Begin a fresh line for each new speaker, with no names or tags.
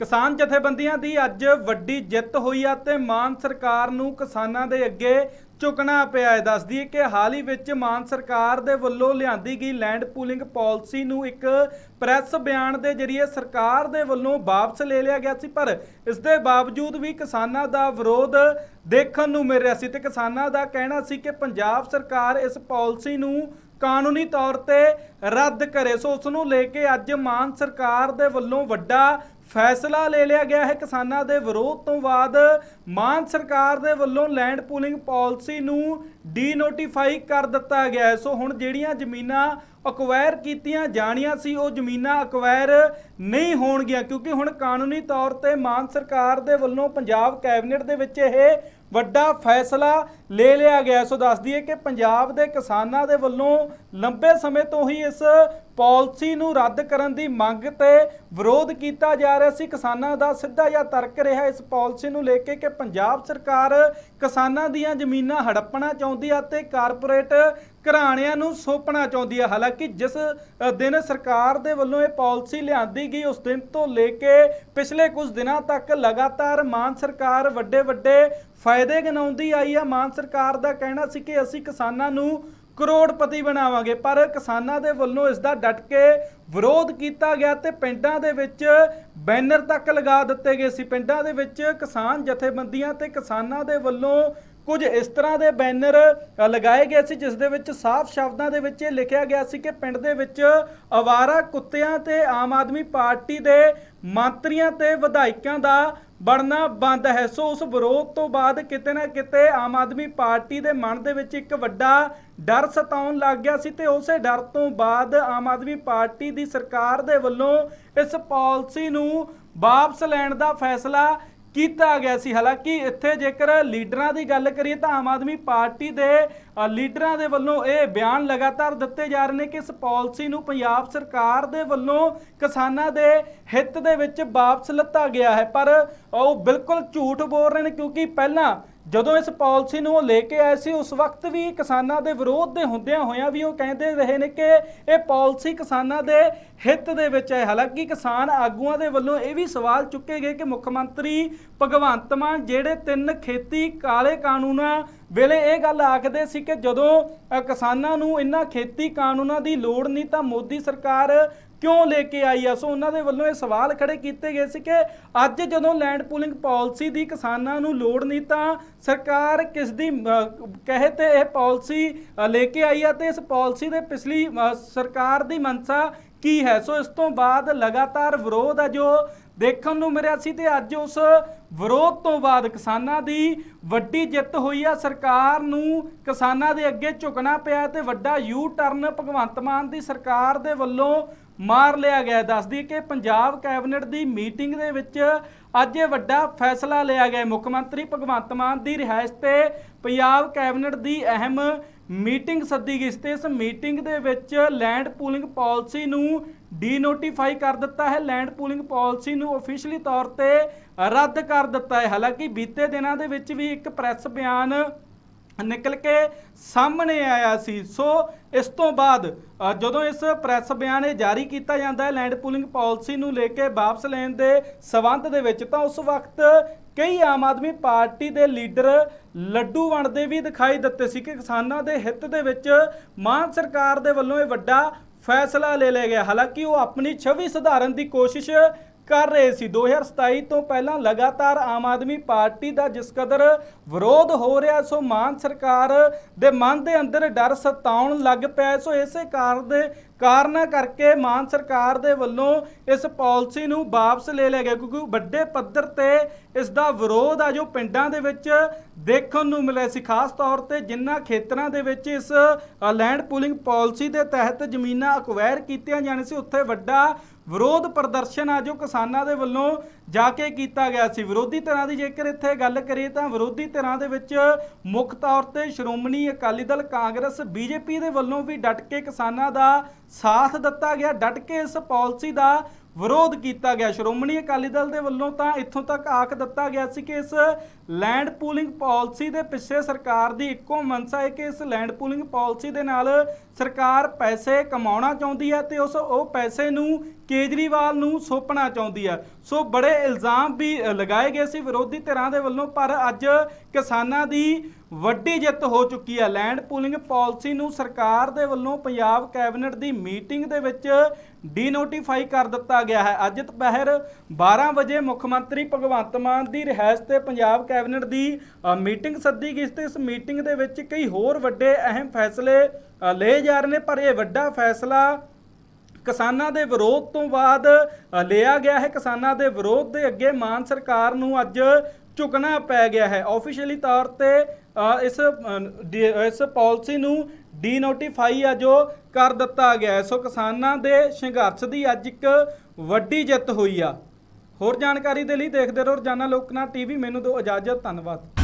ਕਿਸਾਨ ਜਥੇਬੰਦੀਆਂ ਦੀ ਅੱਜ ਵੱਡੀ ਜਿੱਤ ਹੋਈ ਆ ਤੇ ਮਾਨ ਸਰਕਾਰ ਨੂੰ ਕਿਸਾਨਾਂ ਦੇ ਅੱਗੇ ਝੁਕਣਾ ਪਿਆ ਹੈ। ਦੱਸਦੀ ਹੈ ਕਿ ਹਾਲ ਹੀ ਵਿੱਚ ਮਾਨ ਸਰਕਾਰ ਦੇ ਵੱਲੋਂ ਲਿਆਂਦੀ ਗਈ ਲੈਂਡ ਪੂਲਿੰਗ ਪਾਲਿਸੀ ਨੂੰ ਇੱਕ ਪ੍ਰੈਸ ਬਿਆਨ ਦੇ ਜ਼ਰੀਏ ਸਰਕਾਰ ਦੇ ਵੱਲੋਂ ਵਾਪਸ ਲੈ ਲਿਆ ਗਿਆ ਸੀ, ਪਰ ਇਸ ਦੇ ਬਾਵਜੂਦ ਵੀ ਕਿਸਾਨਾਂ ਦਾ ਵਿਰੋਧ ਦੇਖਣ ਨੂੰ ਮਿਲ ਰਿਹਾ ਸੀ ਤੇ ਕਿਸਾਨਾਂ ਦਾ ਕਹਿਣਾ ਸੀ ਕਿ ਪੰਜਾਬ ਸਰਕਾਰ ਇਸ ਪਾਲਿਸੀ ਨੂੰ ਕਾਨੂੰਨੀ ਤੌਰ ਤੇ ਰੱਦ ਕਰੇ। ਸੋ ਉਸ ਨੂੰ ਲੈ ਕੇ ਅੱਜ ਮਾਨ ਸਰਕਾਰ ਦੇ ਵੱਲੋਂ ਵੱਡਾ ਫੈਸਲਾ ਲੈ ਲਿਆ ਗਿਆ ਹੈ ਕਿਸਾਨਾਂ ਦੇ ਵਿਰੋਧ ਤੋਂ ਬਾਅਦ ਮਾਨ ਸਰਕਾਰ ਦੇ ਵੱਲੋਂ ਲੈਂਡ ਪੂਲਿੰਗ ਪਾਲਿਸੀ ਨੂੰ ਡੀਨੋਟੀਫਾਈ ਕਰ ਦਿੱਤਾ ਗਿਆ ਹੈ। ਸੋ ਹੁਣ ਜਿਹੜੀਆਂ ਜ਼ਮੀਨਾਂ ਅਕਵਾਇਰ ਕੀਤੀਆਂ ਜਾਣੀਆਂ ਸੀ, ਉਹ ਜ਼ਮੀਨਾਂ ਅਕਵਾਇਰ ਨਹੀਂ ਹੋਣਗੀਆਂ, ਕਿਉਂਕਿ ਹੁਣ ਕਾਨੂੰਨੀ ਤੌਰ ਤੇ ਮਾਨ ਸਰਕਾਰ ਦੇ ਵੱਲੋਂ ਪੰਜਾਬ ਕੈਬਨਿਟ ਦੇ ਵਿੱਚ ਇਹ ਵੱਡਾ ਫੈਸਲਾ ਲੈ ਲਿਆ ਗਿਆ ਸੋ ਦੱਸ ਦਈਏ ਕਿ ਪੰਜਾਬ ਦੇ ਕਿਸਾਨਾਂ ਦੇ ਵੱਲੋਂ ਲੰਬੇ ਸਮੇਂ ਤੋਂ ਹੀ ਇਸ ਪਾਲਿਸੀ ਨੂੰ ਰੱਦ ਕਰਨ ਦੀ ਮੰਗ ਤੇ ਵਿਰੋਧ ਕੀਤਾ ਜਾ ਰਿਹਾ ਸੀ। ਕਿਸਾਨਾਂ ਦਾ ਸਿੱਧਾ ਜਿਹਾ ਤਰਕ ਰਿਹਾ ਇਸ ਪਾਲਿਸੀ ਨੂੰ ਲੈ ਕੇ ਕਿ ਪੰਜਾਬ ਸਰਕਾਰ ਕਿਸਾਨਾਂ ਦੀਆਂ ਜ਼ਮੀਨਾਂ ਹੜੱਪਣਾ ਚਾਹੁੰਦੀ ਆ ਤੇ ਕਾਰਪੋਰੇਟ ਘਰਾਣਿਆਂ ਨੂੰ ਸੌਂਪਣਾ ਚਾਹੁੰਦੀ ਹੈ ਹਾਲਾਂਕਿ ਜਿਸ ਦਿਨ ਸਰਕਾਰ ਦੇ ਵੱਲੋਂ ਇਹ ਪਾਲਿਸੀ ਲਿਆਂਦੀ ਗਈ, ਉਸ ਦਿਨ ਤੋਂ ਲੈ ਕੇ ਪਿਛਲੇ ਕੁਝ ਦਿਨਾਂ ਤੱਕ ਲਗਾਤਾਰ ਮਾਨ ਸਰਕਾਰ ਵੱਡੇ ਵੱਡੇ ਫਾਇਦੇ ਗਿਣਾਉਂਦੀ ਆਈ ਆ ਮਾਨ ਸਰਕਾਰ ਦਾ ਕਹਿਣਾ ਸੀ ਕਿ ਅਸੀਂ ਕਿਸਾਨਾਂ ਨੂੰ ਕਰੋੜਪਤੀ ਬਣਾਵਾਂਗੇ, ਪਰ ਕਿਸਾਨਾਂ ਦੇ ਵੱਲੋਂ ਇਸ ਦਾ ਡਟ ਕੇ ਵਿਰੋਧ ਕੀਤਾ ਗਿਆ ਤੇ ਪਿੰਡਾਂ ਦੇ ਵਿੱਚ ਬੈਨਰ ਤੱਕ ਲਗਾ ਦਿੱਤੇ ਗਏ ਸੀ। ਪਿੰਡਾਂ ਦੇ ਵਿੱਚ ਕਿਸਾਨ ਜਥੇਬੰਦੀਆਂ ਤੇ ਕਿਸਾਨਾਂ ਦੇ ਵੱਲੋਂ ਕੁਝ ਇਸ ਤਰ੍ਹਾਂ ਦੇ ਬੈਨਰ ਲਗਾਏ ਗਏ ਸੀ, ਜਿਸ ਦੇ ਵਿੱਚ ਸਾਫ਼ ਸ਼ਬਦਾਂ ਦੇ ਵਿੱਚ ਇਹ ਲਿਖਿਆ ਗਿਆ ਸੀ ਕਿ ਪਿੰਡ ਦੇ ਵਿੱਚ ਅਵਾਰਾ ਕੁੱਤਿਆਂ ਤੇ ਆਮ ਆਦਮੀ ਪਾਰਟੀ ਦੇ ਮੰਤਰੀਆਂ ਤੇ ਵਿਧਾਇਕਾਂ ਦਾ ਬਣਨਾ ਬੰਦ ਹੈ। ਸੋ ਉਸ ਵਿਰੋਧ ਤੋਂ ਬਾਅਦ ਕਿਤੇ ਨਾ ਕਿਤੇ ਆਮ ਆਦਮੀ ਪਾਰਟੀ ਦੇ ਮਨ ਦੇ ਵਿੱਚ ਇੱਕ ਵੱਡਾ ਡਰ ਸਤਾਉਣ ਲੱਗ ਗਿਆ ਸੀ ਤੇ ਉਸੇ ਡਰ ਤੋਂ ਬਾਅਦ ਆਮ ਆਦਮੀ ਪਾਰਟੀ ਦੀ ਸਰਕਾਰ ਦੇ ਵੱਲੋਂ ਇਸ ਪਾਲਿਸੀ ਨੂੰ ਵਾਪਸ ਲੈਣ ਦਾ ਫੈਸਲਾ ਕੀਤਾ ਗਿਆ ਸੀ। ਹਾਲਾਂਕਿ ਇੱਥੇ ਜੇਕਰ ਲੀਡਰਾਂ ਦੀ ਗੱਲ ਕਰੀਏ ਤਾਂ ਆਮ ਆਦਮੀ ਪਾਰਟੀ ਦੇ ਲੀਡਰਾਂ ਦੇ ਵੱਲੋਂ ਇਹ ਬਿਆਨ ਲਗਾਤਾਰ ਦਿੱਤੇ ਜਾ ਰਹੇ ਨੇ ਕਿ ਇਸ ਪਾਲਿਸੀ ਨੂੰ ਪੰਜਾਬ ਸਰਕਾਰ ਦੇ ਵੱਲੋਂ ਕਿਸਾਨਾਂ ਦੇ ਹਿੱਤ ਦੇ ਵਿੱਚ ਵਾਪਸ ਲਿੱਤਾ ਗਿਆ ਹੈ। ਪਰ ਉਹ ਬਿਲਕੁਲ ਝੂਠ ਬੋਲ ਰਹੇ ਨੇ ਕਿਉਂਕਿ ਪਹਿਲਾਂ ਜਦੋਂ ਇਸ ਪਾਲਿਸੀ ਨੂੰ ਉਹ ਲੈ ਕੇ ਆਏ ਸੀ, ਉਸ ਵਕਤ ਵੀ ਕਿਸਾਨਾਂ ਦੇ ਵਿਰੋਧ ਦੇ ਹੁੰਦਿਆਂ ਹੋਇਆਂ ਵੀ ਉਹ ਕਹਿੰਦੇ ਰਹੇ ਨੇ ਕਿ ਇਹ ਪਾਲਿਸੀ ਕਿਸਾਨਾਂ ਦੇ ਹਿੱਤ ਦੇ ਵਿੱਚ ਹੈ। ਹਾਲਾਂਕਿ ਕਿਸਾਨ ਆਗੂਆਂ ਦੇ ਵੱਲੋਂ ਇਹ ਵੀ ਸਵਾਲ ਚੁੱਕੇ ਗਏ ਕਿ ਮੁੱਖ ਮੰਤਰੀ ਭਗਵੰਤ ਮਾਨ ਜਿਹੜੇ ਤਿੰਨ ਖੇਤੀ ਕਾਲੇ ਕਾਨੂੰਨਾਂ ਵੇਲੇ ਇਹ ਗੱਲ ਆਖਦੇ ਸੀ ਕਿ ਜਦੋਂ ਕਿਸਾਨਾਂ ਨੂੰ ਇਹਨਾਂ ਖੇਤੀ ਕਾਨੂੰਨਾਂ ਦੀ ਲੋੜ ਨਹੀਂ ਤਾਂ ਮੋਦੀ ਸਰਕਾਰ ਕਿਉਂ ਲੈ ਕੇ ਆਈ ਆ? ਸੋ ਉਹਨਾਂ ਦੇ ਵੱਲੋਂ ਇਹ ਸਵਾਲ ਖੜੇ ਕੀਤੇ ਗਏ ਸੀ ਕਿ ਅੱਜ ਜਦੋਂ ਲੈਂਡ ਪੂਲਿੰਗ ਪਾਲਿਸੀ ਦੀ ਕਿਸਾਨਾਂ ਨੂੰ ਲੋੜ ਨਹੀਂ ਤਾਂ ਸਰਕਾਰ ਕਿਸ ਦੀ ਕਹੇ ਤੇ ਇਹ ਪਾਲਿਸੀ ਲੈ ਕੇ ਆਈ ਆ ਤੇ ਇਸ ਪਾਲਿਸੀ ਦੇ ਪਿਛਲੀ ਸਰਕਾਰ ਦੀ ਮਨਸਾ ਕੀ ਹੈ? ਸੋ ਇਸ ਤੋਂ ਬਾਅਦ ਲਗਾਤਾਰ ਵਿਰੋਧ ਆ ਜੋ ਦੇਖਣ ਨੂੰ ਮਿਲਿਆ ਸੀ ਤੇ ਅੱਜ ਉਸ ਵਿਰੋਧ ਤੋਂ ਬਾਅਦ ਕਿਸਾਨਾਂ ਦੀ ਵੱਡੀ ਜਿੱਤ ਹੋਈ ਆ। ਸਰਕਾਰ ਨੂੰ ਕਿਸਾਨਾਂ ਦੇ ਅੱਗੇ ਝੁਕਣਾ ਪਿਆ ਤੇ ਵੱਡਾ ਯੂ ਟਰਨ ਭਗਵੰਤ ਮਾਨ ਦੀ ਸਰਕਾਰ ਦੇ ਵੱਲੋਂ ਮਾਰ ਲਿਆ ਗਿਆ ਦੱਸਦੀ ਕਿ ਪੰਜਾਬ ਕੈਬਨਿਟ ਦੀ ਮੀਟਿੰਗ ਦੇ ਵਿੱਚ ਅੱਜ ਇਹ ਵੱਡਾ ਫੈਸਲਾ ਲਿਆ ਗਿਆ ਮੁੱਖ ਮੰਤਰੀ ਭਗਵੰਤ ਮਾਨ ਦੀ ਰਿਹਾਇਸ਼ ਤੇ ਪੰਜਾਬ ਕੈਬਨਿਟ ਦੀ ਅਹਿਮ ਮੀਟਿੰਗ ਸੱਦੀ ਗਈ ਸੀ ਤੇ ਇਸ ਮੀਟਿੰਗ ਦੇ ਵਿੱਚ ਲੈਂਡ ਪੂਲਿੰਗ ਪਾਲਿਸੀ ਨੂੰ ਡੀਨੋਟੀਫਾਈ ਕਰ ਦਿੱਤਾ ਹੈ। ਲੈਂਡ ਪੂਲਿੰਗ ਪਾਲਿਸੀ ਨੂੰ ਅਫੀਸ਼ੀਅਲੀ ਤੌਰ ਤੇ ਰੱਦ ਕਰ ਦਿੱਤਾ ਹੈ। ਹਾਲਾਂਕਿ ਬੀਤੇ ਦਿਨਾਂ ਦੇ ਵਿੱਚ ਵੀ ਇੱਕ ਪ੍ਰੈਸ ਬਿਆਨ ਨਿਕਲ ਕੇ ਸਾਹਮਣੇ ਆਇਆ ਸੀ। ਸੋ ਇਸ ਤੋਂ ਬਾਅਦ ਜਦੋਂ ਇਸ ਪ੍ਰੈਸ ਬਿਆਨ ਇਹ ਜਾਰੀ ਕੀਤਾ ਜਾਂਦਾ ਹੈ, ਲੈਂਡ ਪੂਲਿੰਗ ਪਾਲਿਸੀ ਨੂੰ ਲੈ ਕੇ ਵਾਪਸ ਲੈਣ ਦੇ ਸਬੰਧ ਦੇ ਵਿੱਚ, ਤਾਂ ਉਸ ਵਕਤ ਕਈ ਆਮ ਆਦਮੀ ਪਾਰਟੀ ਦੇ ਲੀਡਰ ਲੱਡੂ ਵੰਡਦੇ ਵੀ ਦਿਖਾਈ ਦਿੱਤੇ ਸੀ ਕਿ ਕਿਸਾਨਾਂ ਦੇ ਹਿੱਤ ਦੇ ਵਿੱਚ ਮਾਨ ਸਰਕਾਰ ਦੇ ਵੱਲੋਂ ਇਹ ਵੱਡਾ ਫੈਸਲਾ ਲੈ ਲਿਆ ਗਿਆ। ਹਾਲਾਂਕਿ ਉਹ ਆਪਣੀ ਛਵੀ ਸੁਧਾਰਨ ਦੀ ਕੋਸ਼ਿਸ਼ ਕਰ ਰਹੇ ਸੀ। 2027 ਤੋਂ ਪਹਿਲਾਂ ਲਗਾਤਾਰ ਆਮ ਆਦਮੀ ਪਾਰਟੀ ਦਾ ਜਿਸ ਕਦਰ ਵਿਰੋਧ ਹੋ ਰਿਹਾ, ਸੋ ਮਾਨ ਸਰਕਾਰ ਦੇ ਮਨ ਦੇ ਅੰਦਰ ਡਰ ਸਤਾਉਣ ਲੱਗ ਪਿਆ ਸੋ ਇਸੇ ਕਾਰਨ ਦੇ ਕਾਰਨਾਂ ਕਰਕੇ ਮਾਨ ਸਰਕਾਰ ਦੇ ਵੱਲੋਂ ਇਸ ਪਾਲਿਸੀ ਨੂੰ ਵਾਪਸ ਲੈ ਲਿਆ ਗਿਆ, ਕਿਉਂਕਿ ਵੱਡੇ ਪੱਧਰ ਤੇ ਇਸ ਦਾ ਵਿਰੋਧ ਆ ਜੋ ਪਿੰਡਾਂ ਦੇ ਵਿੱਚ ਦੇਖਣ ਨੂੰ ਮਿਲਿਆ ਸੀ। ਖਾਸ ਤੌਰ ਤੇ ਜਿਨ੍ਹਾਂ ਖੇਤਰਾਂ ਦੇ ਵਿੱਚ ਇਸ ਲੈਂਡ ਪੂਲਿੰਗ ਪਾਲਿਸੀ ਦੇ ਤਹਿਤ ਜ਼ਮੀਨਾਂ ਅਕਵਾਇਰ ਕੀਤੀਆਂ ਜਾਣੀਆਂ ਸੀ, ਉੱਥੇ ਵੱਡਾ ਵਿਰੋਧ ਪ੍ਰਦਰਸ਼ਨ ਆ ਜੋ ਕਿਸਾਨਾਂ ਦੇ ਵੱਲੋਂ ਜਾ ਕੇ ਕੀਤਾ ਗਿਆ ਸੀ। ਵਿਰੋਧੀ ਧਿਰਾਂ ਦੀ ਜੇਕਰ ਇੱਥੇ ਗੱਲ ਕਰੀਏ ਤਾਂ ਵਿਰੋਧੀ ਧਿਰਾਂ ਦੇ ਵਿੱਚ ਮੁੱਖ ਤੌਰ ਤੇ ਸ਼੍ਰੋਮਣੀ ਅਕਾਲੀ ਦਲ ਕਾਂਗਰਸ, ਬੀਜੇਪੀ ਦੇ ਵੱਲੋਂ ਵੀ ਡਟ ਕੇ ਕਿਸਾਨਾਂ ਦਾ ਸਾਥ ਦਿੱਤਾ ਗਿਆ, ਡਟ ਕੇ ਇਸ ਪਾਲਿਸੀ ਦਾ ਵਿਰੋਧ ਕੀਤਾ ਗਿਆ। ਸ਼੍ਰੋਮਣੀ ਅਕਾਲੀ ਦਲ ਦੇ ਵੱਲੋਂ ਤਾਂ ਇੱਥੋਂ ਤੱਕ ਆਖ ਦਿੱਤਾ ਗਿਆ ਸੀ ਕਿ ਇਸ ਲੈਂਡ ਪੂਲਿੰਗ ਪਾਲਿਸੀ ਦੇ ਪਿੱਛੇ ਸਰਕਾਰ ਦੀ ਇੱਕੋ ਮਨਸਾ ਹੈ ਕਿ ਇਸ ਲੈਂਡ ਪੂਲਿੰਗ ਪਾਲਿਸੀ ਦੇ ਨਾਲ ਸਰਕਾਰ ਪੈਸੇ ਕਮਾਉਣਾ ਚਾਹੁੰਦੀ ਹੈ ਤੇ ਉਸ ਉਹ ਪੈਸੇ ਨੂੰ ਕੇਜਰੀਵਾਲ ਨੂੰ ਸੌਂਪਣਾ ਚਾਹੁੰਦੀ ਹੈ ਸੋ ਬੜੇ ਇਲਜ਼ਾਮ ਵੀ ਲਗਾਏ ਗਏ ਸੀ ਵਿਰੋਧੀ ਧਿਰਾਂ ਦੇ ਵੱਲੋਂ, ਪਰ ਅੱਜ ਕਿਸਾਨਾਂ ਦੀ ਵੱਡੀ ਜਿੱਤ ਹੋ ਚੁੱਕੀ ਹੈ ਲੈਂਡ ਪੂਲਿੰਗ ਪਾਲਿਸੀ ਨੂੰ ਸਰਕਾਰ ਦੇ ਵੱਲੋਂ ਪੰਜਾਬ ਕੈਬਨਿਟ ਦੀ ਮੀਟਿੰਗ ਦੇ ਵਿੱਚ ਡੀਨੋਟੀਫਾਈ ਕਰ ਦਿੱਤਾ ਗਿਆ ਹੈ। ਅੱਜ ਦੁਪਹਿਰ 12 ਵਜੇ ਮੁੱਖ ਮੰਤਰੀ ਭਗਵੰਤ ਮਾਨ ਦੀ ਰਿਹਾਇਸ਼ ਤੇ ਪੰਜਾਬ ਕੈਬਨਿਟ ਦੀ ਮੀਟਿੰਗ ਸੱਦੀ ਗਈ ਸੀ। ਤੇ ਇਸ ਮੀਟਿੰਗ ਦੇ ਵਿੱਚ ਕਈ ਹੋਰ ਵੱਡੇ ਅਹਿਮ ਫੈਸਲੇ ਲਏ ਜਾ ਰਹੇ ਨੇ, ਪਰ ਇਹ ਵੱਡਾ ਫੈਸਲਾ ਕਿਸਾਨਾਂ ਦੇ ਵਿਰੋਧ ਤੋਂ ਬਾਅਦ ਲਿਆ ਗਿਆ ਹੈ। ਕਿਸਾਨਾਂ ਦੇ ਵਿਰੋਧ ਦੇ ਅੱਗੇ ਮਾਨ ਸਰਕਾਰ ਨੂੰ ਅੱਜ ਝੁਕਣਾ ਪੈ ਗਿਆ ਹੈ। ਆਫੀਸ਼ੀਅਲੀ ਤੌਰ ਤੇ ਇਸ ਡੀ- ਇਸ ਪਾਲਿਸੀ ਨੂੰ ਡੀਨੋਟੀਫਾਈ ਆ ਜੋ ਕਰ ਦਿੱਤਾ ਗਿਆ ਹੈ। ਸੋ ਕਿਸਾਨਾਂ ਦੇ ਸੰਘਰਸ਼ ਦੀ ਅੱਜ ਇੱਕ ਵੱਡੀ ਜਿੱਤ ਹੋਈ ਆ। ਹੋਰ ਜਾਣਕਾਰੀ ਦੇ ਲਈ ਦੇਖਦੇ ਰਹੋ ਰੋਜ਼ਾਨਾ ਲੋਕਨਾ ਟੀਵੀ। ਮੈਨੂੰ ਦਿਓ ਇਜਾਜ਼ਤ। ਧੰਨਵਾਦ।